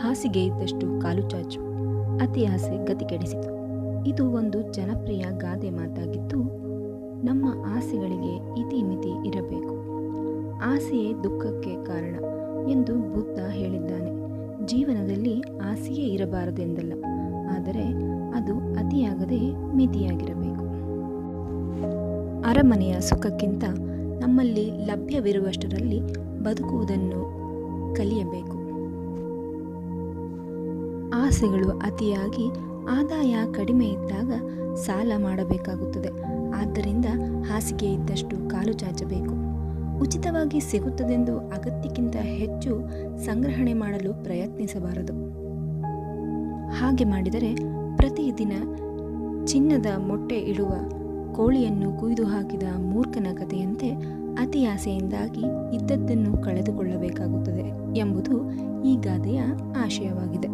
ಹಾಸಿಗೆ ಇದ್ದಷ್ಟು ಕಾಲು ಚಾಚು. ಅತಿ ಆಸೆ ಗತಿ ಕೆಡಿಸಿತು ಇದು ಒಂದು ಜನಪ್ರಿಯ ಗಾದೆ ಮಾತಾಗಿದ್ದು, ನಮ್ಮ ಆಸೆಗಳಿಗೆ ಇತಿಮಿತಿ ಇರಬೇಕು. ಆಸೆಯೇ ದುಃಖಕ್ಕೆ ಕಾರಣ ಎಂದು ಬುದ್ಧ ಹೇಳಿದ್ದಾನೆ. ಜೀವನದಲ್ಲಿ ಆಸೆಯೇ ಇರಬಾರದೆಂದಲ್ಲ, ಆದರೆ ಅದು ಅತಿಯಾಗದೆ ಮಿತಿಯಾಗಿರಬೇಕು. ಅರಮನೆಯ ಸುಖಕ್ಕಿಂತ ನಮ್ಮಲ್ಲಿ ಲಭ್ಯವಿರುವಷ್ಟರಲ್ಲಿ ಬದುಕುವುದನ್ನು ಕಲಿಯಬೇಕು. ಆಸೆಗಳು ಅತಿಯಾಗಿ ಆದಾಯ ಕಡಿಮೆ ಇದ್ದಾಗ ಸಾಲ ಮಾಡಬೇಕಾಗುತ್ತದೆ. ಆದ್ದರಿಂದ ಹಾಸಿಗೆ ಇದ್ದಷ್ಟು ಕಾಲು ಚಾಚಬೇಕು. ಉಚಿತವಾಗಿ ಸಿಗುತ್ತದೆಂದು ಅಗತ್ಯಕ್ಕಿಂತ ಹೆಚ್ಚು ಸಂಗ್ರಹಣೆ ಮಾಡಲು ಪ್ರಯತ್ನಿಸಬಾರದು. ಹಾಗೆ ಮಾಡಿದರೆ ಪ್ರತಿದಿನ ಚಿನ್ನದ ಮೊಟ್ಟೆ ಇಡುವ ಕೋಳಿಯನ್ನು ಕುಯ್ದು ಹಾಕಿದ ಮೂರ್ಖನ ಕಥೆಯಂತೆ ಅತಿಯಾಸೆಯಿಂದಾಗಿ ಇದ್ದದ್ದನ್ನು ಕಳೆದುಕೊಳ್ಳಬೇಕಾಗುತ್ತದೆ ಎಂಬುದು ಈ ಗಾದೆಯ ಆಶಯವಾಗಿದೆ.